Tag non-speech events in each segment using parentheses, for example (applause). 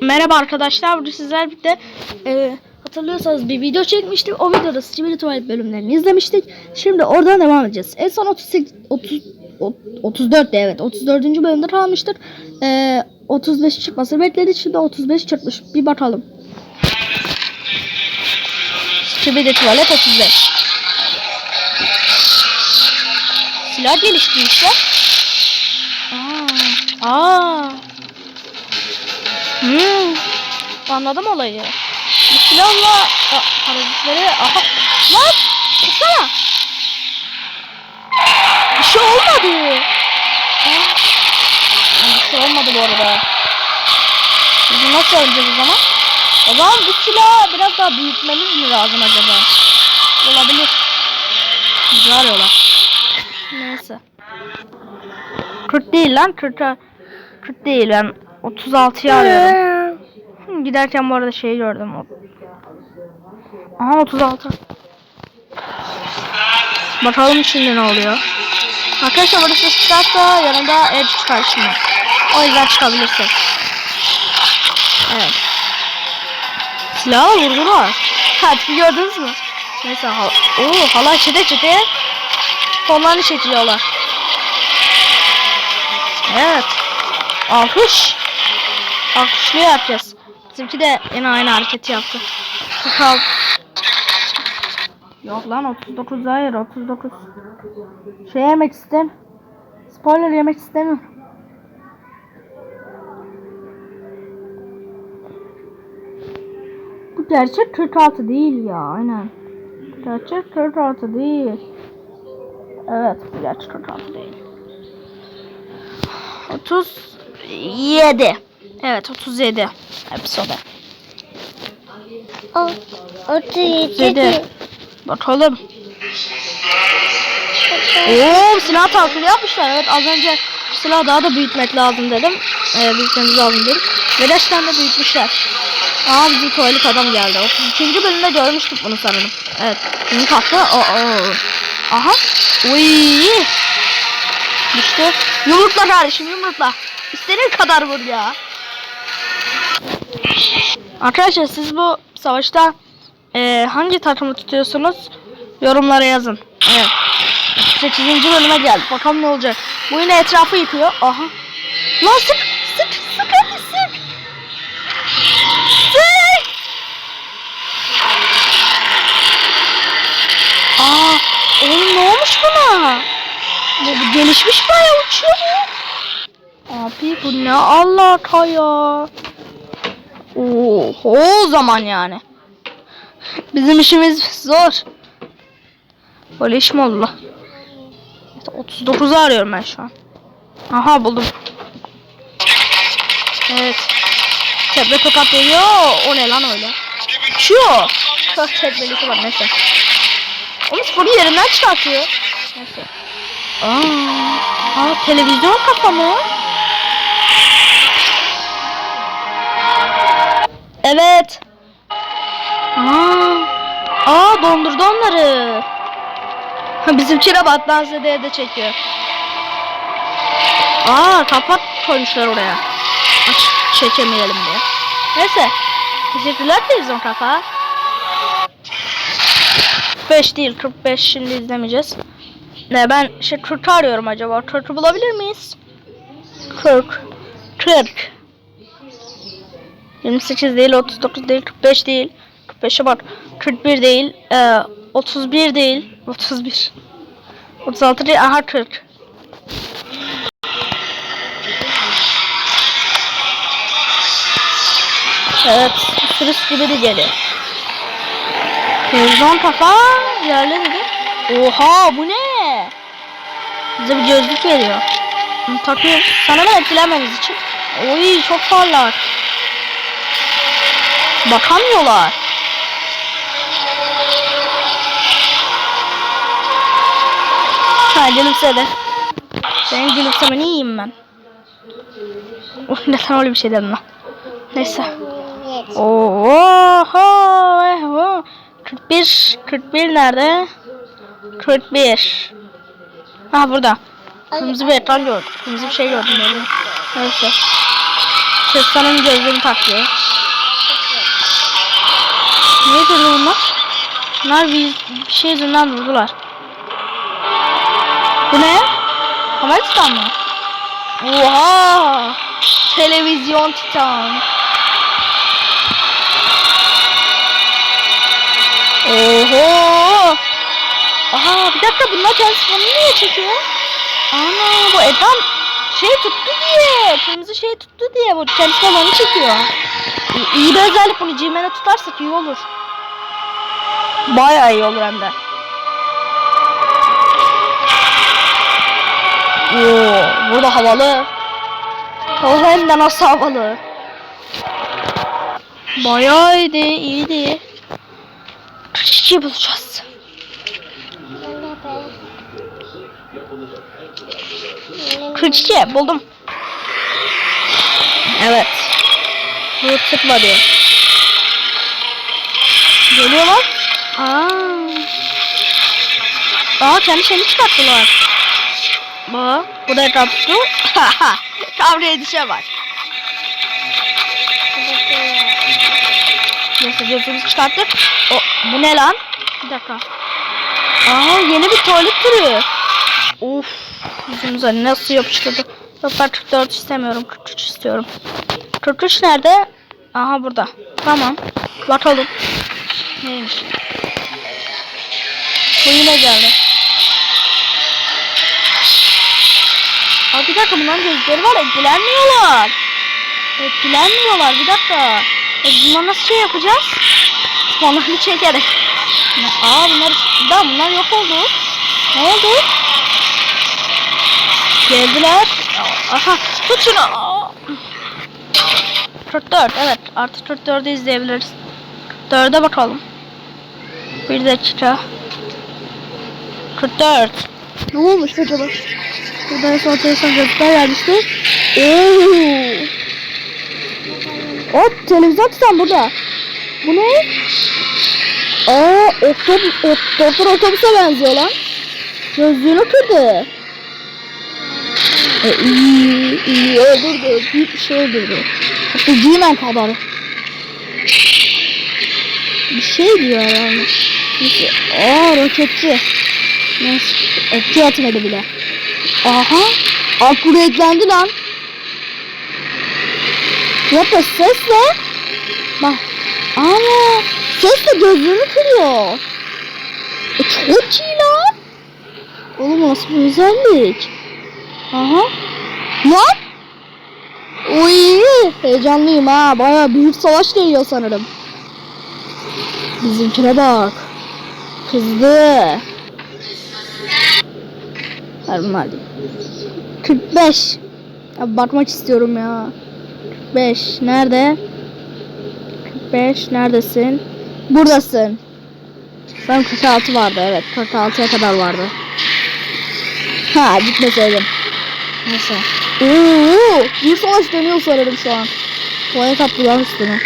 Merhaba arkadaşlar. Burada sizler birlikte e, hatırlıyorsanız bir video çekmiştik. O videoda Sibirya Tuvalet bölümlerini izlemiştik. Şimdi oradan devam edeceğiz. En son 38, 30, 34 de evet 34. bölümde kalmıştık. E, 35 çıkması bekledik. Şimdi 35 çıkmış. Bir bakalım. Sibirya Tuvalet 35. Silah geliştirmişler. Aa, aa. Hmm. Anladım olayı. Bu silahla parazitleri aha lan tutsana. Bir şey olmadı. Yani Bir şey olmadı bu arada. Biz nasıl öleceğiz o zaman? O zaman bu silahı biraz daha büyütmemiz mi lazım acaba? Olabilir. Bizi arıyorlar. Neyse. 40 değil lan 40, 40 değil ben 36'yı arıyorum. Hı, Giderken bu arada şeyi gördüm. Aha 36. Bakalım şimdi ne oluyor. Arkadaşlar burası çıkarsa yanında ev çıkar şimdi. O yüzden çıkabilirsin. Evet. Silahla vurdular. Hadi gördünüz mü? Neyse hal Oo, hala çete çete Onlarını çekiliyorlar. Evet. Alkış. Alkışlıyor yapacağız. Bizimki de yine aynı hareketi yaptı. Kal. Yok lan 39 hayır 39. Şey yemek istem. Spoiler yemek istemiyorum. Bu gerçek 46 değil ya aynen. Gerçek 46 değil. Evet bu gerçek 46 değil. 37. Evet 37. Hepsi o da. O, otuz 37. yedi. Bakalım. Oo silah takviye yapmışlar. Evet az önce bu silahı daha da büyütmek lazım dedim. Ee, büyütmemiz lazım dedim. Ve gerçekten de büyütmüşler. Aa bizim tuvalet adam geldi. 32. bölümde görmüştük bunu sanırım. Evet. Şimdi kalktı. Oo. Aha. Uy. Düştü. Yumrukla kardeşim yumrukla. İstediğin kadar vur ya. Arkadaşlar siz bu savaşta eee, hangi takımı tutuyorsunuz? Yorumlara yazın. Evet. 8. bölüme geldik. Bakalım ne olacak. Bu yine etrafı yıkıyor. Aha. Lan sık sık sık hadi sık. Sık. Aa, oğlum ne olmuş buna? Bu, bu gelişmiş bayağı uçuyor. Abi bu ne alaka ya? Oho o zaman yani. Bizim işimiz zor. Böyle iş mi oldu lan? 39'u arıyorum ben şu an. Aha buldum. Evet. Tepe tokat geliyor. O ne lan öyle? Uçuyor. Çok tepelisi var neyse. Onu sporu yerinden çıkartıyor. Neyse. Aa, aa televizyon kafa Evet. Aa, aa dondurdu onları. Ha, Bizimkine bak dans de çekiyor. Aa kapat koymuşlar oraya. Aç çekemeyelim diye. Neyse. Teşekkürler televizyon kafa. 45 değil 45 şimdi izlemeyeceğiz. Ne ben şey 40 arıyorum acaba. 40'ı bulabilir miyiz? 40. 40. 28 değil, 39 değil, 45 değil. 45'e bak. 41 değil, e, 31 değil, (laughs) 31. 36 değil, aha 40. Evet, bir sürü gibi de geliyor. Televizyon kafa yerli dedi. Oha bu ne? Bize bir gözlük veriyor. Bunu takıyoruz. Sana da etkilememiz için. Oy çok parlak. Bakamıyorlar. Ha gülümsedi. Senin gülümsemeni yiyeyim ben. Oh, neden öyle bir şey dedim lan. Neyse. Oho. eh, 41. 41 nerede? 41. Ha burada. Kırmızı bir ekran gördüm. Kırmızı bir şey gördüm. Neyse. Tristan'ın gözlüğünü taktı. Niye durdu bunlar? Bunlar bir, bir şey yüzünden durdular. Bu ne? Kamera titan mı? Oha! Televizyon titan. Oho! Aha bir dakika bunlar kendisi bunu niye çekiyor? Ana bu ekran şey tuttu diye. Kırmızı şey tuttu diye bu kendisi onu çekiyor. İyi, bir özellik bunu Gmail'e tutarsak iyi olur. Bayağı iyi olur hem de. Oo, burada havalı. O hem de nasıl havalı. Bayağı iyiydi, iyiydi. Çiçeği bulacağız. Kırçiçeği buldum. Evet. Bu tıkla diyor. Geliyor lan. Aa. Aa kendi şeyini çıkarttılar. Bu. Bu da ekran tuttu. Kavraya dişe var. Neyse gözümüzü çıkarttık. O, bu ne lan? Bir dakika. Aa yeni bir tuvalet türü. Of. Yüzümüze nasıl yapıştırdı. Yok ben 44 istemiyorum. 43 istiyorum. 43 nerede? Aha burada. Tamam. Bakalım. Neymiş? Bu yine geldi. Aa bir dakika bunların gözleri var. Etkilenmiyorlar. Etkilenmiyorlar. Bir dakika. E bunlar nasıl şey yapacağız? Onları çekerek. Aa bunlar da bunlar yok oldu. Ne oldu? Geldiler. Aha tut şunu. Aa. 44 evet artı 44'ü izleyebiliriz. 44'e bakalım. Bir dakika. 44. Ne olmuş acaba? Burada en son televizyon gözler gelmişti. Oo. O televizyon tutan burada. Bu ne? Aa otobüs, otobüse benziyor lan. Gözlüğünü kırdı. E, iyi, iyi öldürdü. Büyük bir şey öldürdü. Hatta G-Man kadar. Bir şey diyor yani. Neyse. Aa roketçi. Neyse. Etki etmedi bile. Aha. Aklı eklendi lan. Yapma sesle. Bak. Ana. Sesle gözlüğünü kırıyor. E, çok iyi lan. Oğlum nasıl bir özellik? Aha. Lan. Uy, heyecanlıyım ha. Baya büyük savaş geliyor sanırım. Bizimkine bak. Kızdı. Alayım. 45. Ya bakmak istiyorum ya. 45. Nerede? 45. Neredesin? Buradasın. Ben 46 vardı evet. 46'ya kadar vardı. Ha gitmeseydim. Neyse. Oo, bir savaş dönüyor sanırım şu an. Tuvalet attılar üstüne.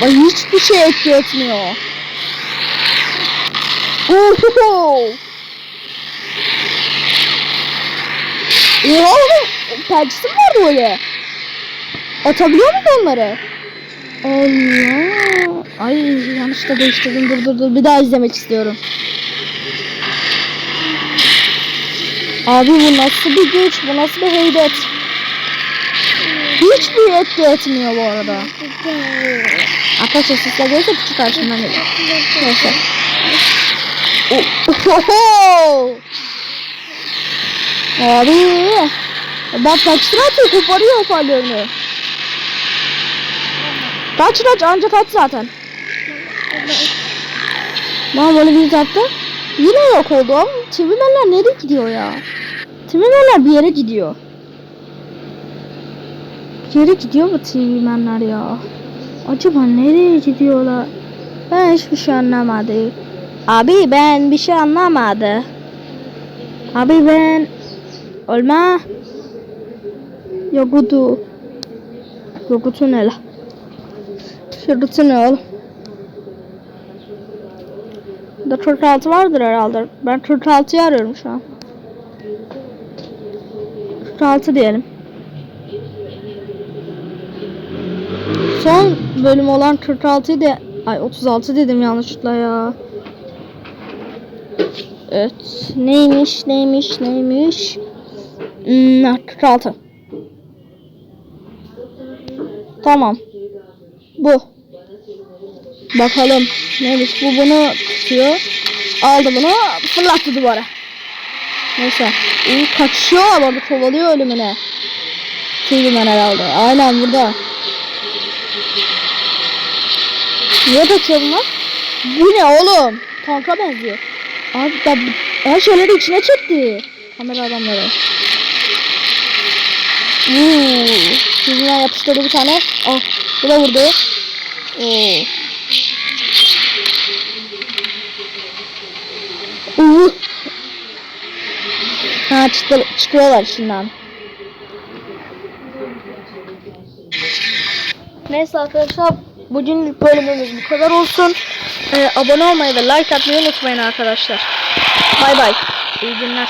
Bak hiçbir şey etki etmiyor. Oho! Oha oğlum pençesi mi vardı öyle? Atabiliyor muyum onları? Allah. Ay yanlışlıkla değiştirdim. Dur dur dur. Bir daha izlemek istiyorum. Abi bu nasıl bir güç? Bu nasıl bir heybet? Hiçbir etki etmiyor bu arada. Arkadaşlar sizler görürse küçük karşımdan geliyor. Neyse. Ohoho! Abi. Bak kaçtır atıyor koparıyor hoparlörünü. Kaç kaç anca kaç zaten. Bana böyle bir attı. Yine yok oldu ama Twimenler nereye gidiyor ya? Twimenler bir yere gidiyor. Bir yere gidiyor mu Twimenler ya? Acaba nereye gidiyorlar? Ben hiçbir şey anlamadım. Abi ben bir şey anlamadım. Abi ben Olma. Yogudu. Yogudu ne la? Yogudu ne oğlum? Da 46 vardır herhalde. Ben 46'yı arıyorum şu an. 46 diyelim. son bölüm olan 46 de ay 36 dedim yanlışlıkla ya. Evet. Neymiş neymiş neymiş. Hmm, 46. Tamam. Bu. Bakalım. Neymiş bu bunu tutuyor. Aldı bunu fırlattı duvara. Neyse. İyi kaçıyor ama bu kovalıyor ölümüne. Steven herhalde. Aynen burada. Niye kaçıyor bunlar? Bu ne oğlum? Tanka benziyor. Abi da her şeyleri içine çekti. Kamera adamları. Uuu. Steven'a yapıştırdı bir tane. Ah bu da vurdu. Oo. Uuu. Ha çıktı, çıkıyorlar içinden. Neyse arkadaşlar bugünlük bölümümüz bu kadar olsun. Ee, abone olmayı ve like atmayı unutmayın arkadaşlar. Bay bay. İyi günler.